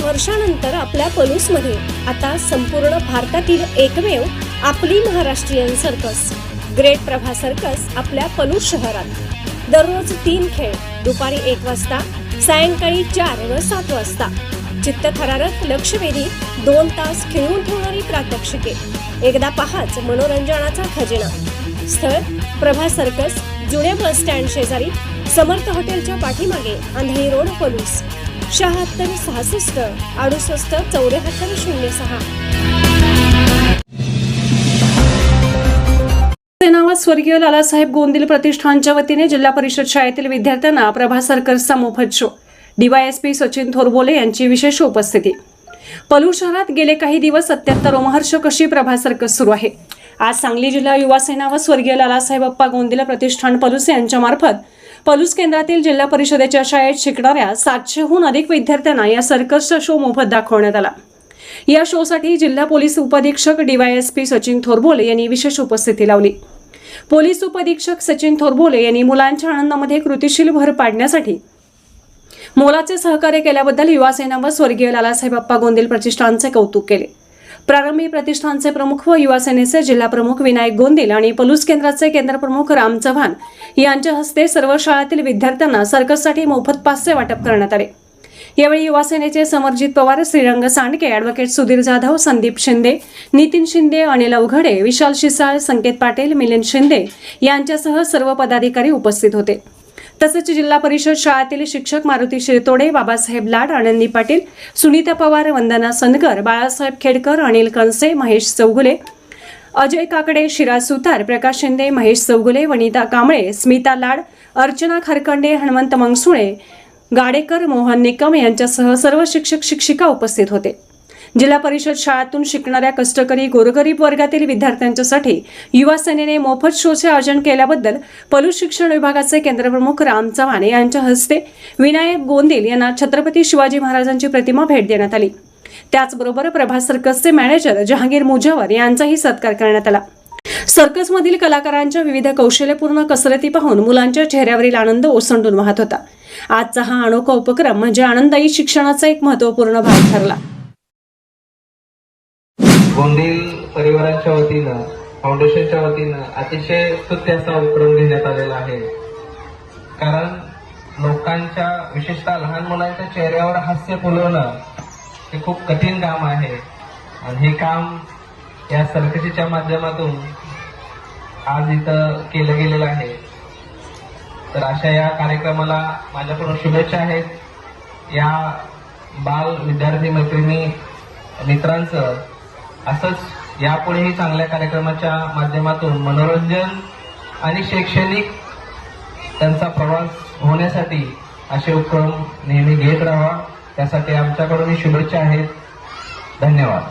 वर्षानंतर आपल्या पलूसमध्ये. आता संपूर्ण भारतातील एकमेव आपली Maharashtrian circus. Great Prabha circus आपल्या पलूस शहरात. दररोज तीन खेळ दुपारी एक वाजता सायंकाळी चार व सात वाजता. चित्तथरारक लक्षवेधी दोन तास खेळून ठेवणारी प्रात्यक्षिके. एकदा पहाच मनोरंजनाचा खजिना. स्थळ प्रभा सर्कस जुन्या बस स्टँड शेजारी समर्थ हॉटेलच्या पाठीमागे आंधळी रोड पलूस. शहात्तर सहासष्ट अडुसष्ट चौऱ्याहत्तर शून्य सहा. नावात स्वर्गीय लालासाहेब गोंदिल प्रतिष्ठानच्या वतीने जिल्हा परिषद शाळेतील विद्यार्थ्यांना प्रभा सर्कसचा मोफत शो डीवायएसपी सचिन थोरबोले यांची विशेष उपस्थिती. पलूर शहरात गेले काही दिवस अत्यंत रोमहर्षक अशी प्रभा सर्कस सुरू आहे. आज सांगली जिल्हा युवा सेना व स्वर्गीय लालासाहेब अप्पा गोंदिल प्रतिष्ठान पलूस यांच्यामार्फत पलूस केंद्रातील जिल्हा परिषदेच्या शाळेत शिकणाऱ्या सातशेहून अधिक विद्यार्थ्यांना या सर्कसचा शो मोफत दाखवण्यात आला. या शोसाठी जिल्हा पोलीस उपअधीक्षक डीवायएसपी सचिन थोरबोले यांनी विशेष उपस्थिती लावली. पोलीस उपअधीक्षक सचिन थोरबोले यांनी मुलांच्या आनंदामध्ये कृतीशील भर पाडण्यासाठी मोलाचे सहकार्य केल्याबद्दल युवासेना व स्वर्गीय लालासाहेब अप्पा गोंदिल प्रतिष्ठानचे कौतुक केले. प्रारंभी प्रतिष्ठानचे प्रमुख व युवासेनेचे जिल्हा प्रमुख विनायक गोंदिल आणि पलूस केंद्राचे केंद्रप्रमुख राम चव्हाण यांच्या हस्ते सर्व शाळातील विद्यार्थ्यांना सर्कससाठी मोफत पासचे वाटप करण्यात आले. यावेळी युवासेनेचे समरजित पवार श्रीरंग सांडके ॲडव्होकेट सुधीर जाधव संदीप शिंदे नितीन शिंदे अनिल अवघडे विशाल शिसाळ संकेत पाटील मिलिंद शिंदे यांच्यासह सर्व पदाधिकारी उपस्थित होते. तसेच जिल्हा परिषद शाळेतील शिक्षक मारुती शिरतोडे बाबासाहेब लाड आनंदी पाटील सुनीता पवार वंदना सनकर बाळासाहेब खेडकर अनिल कनसे महेश चौगुले अजय काकडे शिराज सुतार प्रकाश शिंदे महेश चौगुले वनिता कांबळे स्मिता लाड अर्चना खरकंडे हनुमंत मंगसुळे गाडेकर मोहन निकम यांच्यासह सर्व शिक्षक शिक्षिका उपस्थित होते. जिल्हा परिषद शाळातून शिकणाऱ्या कष्टकरी गोरगरीब वर्गातील विद्यार्थ्यांच्यासाठी युवा सेनेने मोफत शोचे आयोजन केल्याबद्दल पलू शिक्षण विभागाचे केंद्रप्रमुख राम चव्हाण यांच्या हस्ते विनायक गोंदिल यांना छत्रपती शिवाजी महाराजांची प्रतिमा भेट देण्यात आली. त्याचबरोबर प्रभा सर्कसचे मॅनेजर जहांगीर मुजावर यांचाही सत्कार करण्यात आला. सर्कसमधील कलाकारांच्या विविध कौशल्यपूर्ण कसरती पाहून मुलांच्या चेहऱ्यावरील आनंद ओसंडून वाहत होता. आजचा हा अनोखा उपक्रम म्हणजे आनंददायी शिक्षणाचा एक महत्त्वपूर्ण भाग ठरला. गोंदिल परिवाराच्या वतीनं फाउंडेशनच्या वतीनं अतिशय स्तुत्य असा उपक्रम घेण्यात आलेला आहे. कारण लोकांच्या विशेषतः लहान मुलांच्या चेहऱ्यावर हास्य फुलवणं हे खूप कठीण काम आहे. आणि हे काम या सरकशीच्या माध्यमातून आज इथं केलं गेलेलं आहे. तर अशा या कार्यक्रमाला माझ्याकडून शुभेच्छा आहेत. या बाल विद्यार्थी मैत्रिणी मित्रांचं असंच यापुढेही चांगल्या कार्यक्रमाच्या माध्यमातून मनोरंजन आणि शैक्षणिक त्यांचा प्रवास होण्यासाठी असे उपक्रम नेहमी घेत राहा. त्यासाठी आमच्याकडून शुभेच्छा आहेत. धन्यवाद.